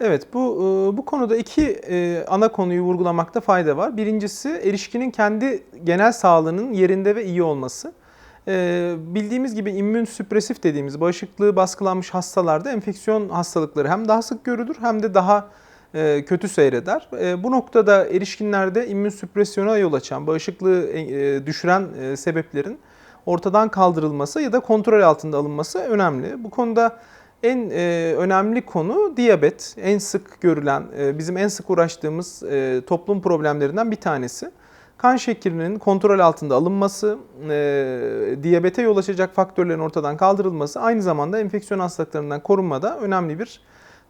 Evet, bu e, bu konuda iki e, ana konuyu vurgulamakta fayda var. Birincisi erişkinin kendi genel sağlığının yerinde ve iyi olması. E, Bildiğimiz gibi immün süpresif dediğimiz bağışıklığı baskılanmış hastalarda enfeksiyon hastalıkları hem daha sık görülür hem de daha kötü seyreder. Bu noktada erişkinlerde immün süpresyona yol açan, bağışıklığı düşüren sebeplerin ortadan kaldırılması ya da kontrol altında alınması önemli. Bu konuda en e, önemli konu diyabet. En sık görülen, e, bizim en sık uğraştığımız e, toplum problemlerinden bir tanesi. Kan şekerinin kontrol altında alınması, e, diyabete yol açacak faktörlerin ortadan kaldırılması aynı zamanda enfeksiyon hastalıklarından korunmada önemli bir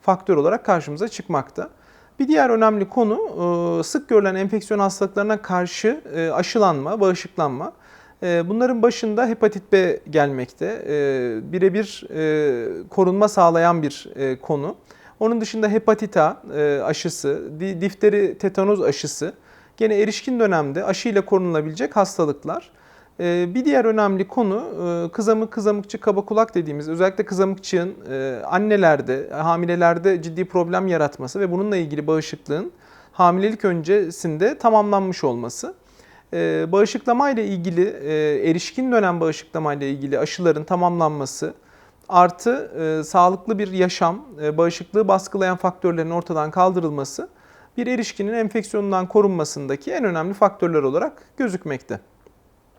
faktör olarak karşımıza çıkmakta. Bir diğer önemli konu e, sık görülen enfeksiyon hastalıklarına karşı e, aşılanma, bağışıklanma. E, Bunların başında hepatit B gelmekte. E, Birebir e, korunma sağlayan bir e, konu. Onun dışında hepatit A e, aşısı, di- difteri tetanoz aşısı gene erişkin dönemde aşıyla korunulabilecek hastalıklar. E, Bir diğer önemli konu kızamık, kızamıkçı, kaba kulak dediğimiz özellikle kızamıkçığın annelerde, hamilelerde ciddi problem yaratması ve bununla ilgili bağışıklığın hamilelik öncesinde tamamlanmış olması. Ee, Bağışıklama ile ilgili, e, erişkin dönem bağışıklama ile ilgili aşıların tamamlanması artı e, sağlıklı bir yaşam, e, bağışıklığı baskılayan faktörlerin ortadan kaldırılması bir erişkinin enfeksiyonundan korunmasındaki en önemli faktörler olarak gözükmekte.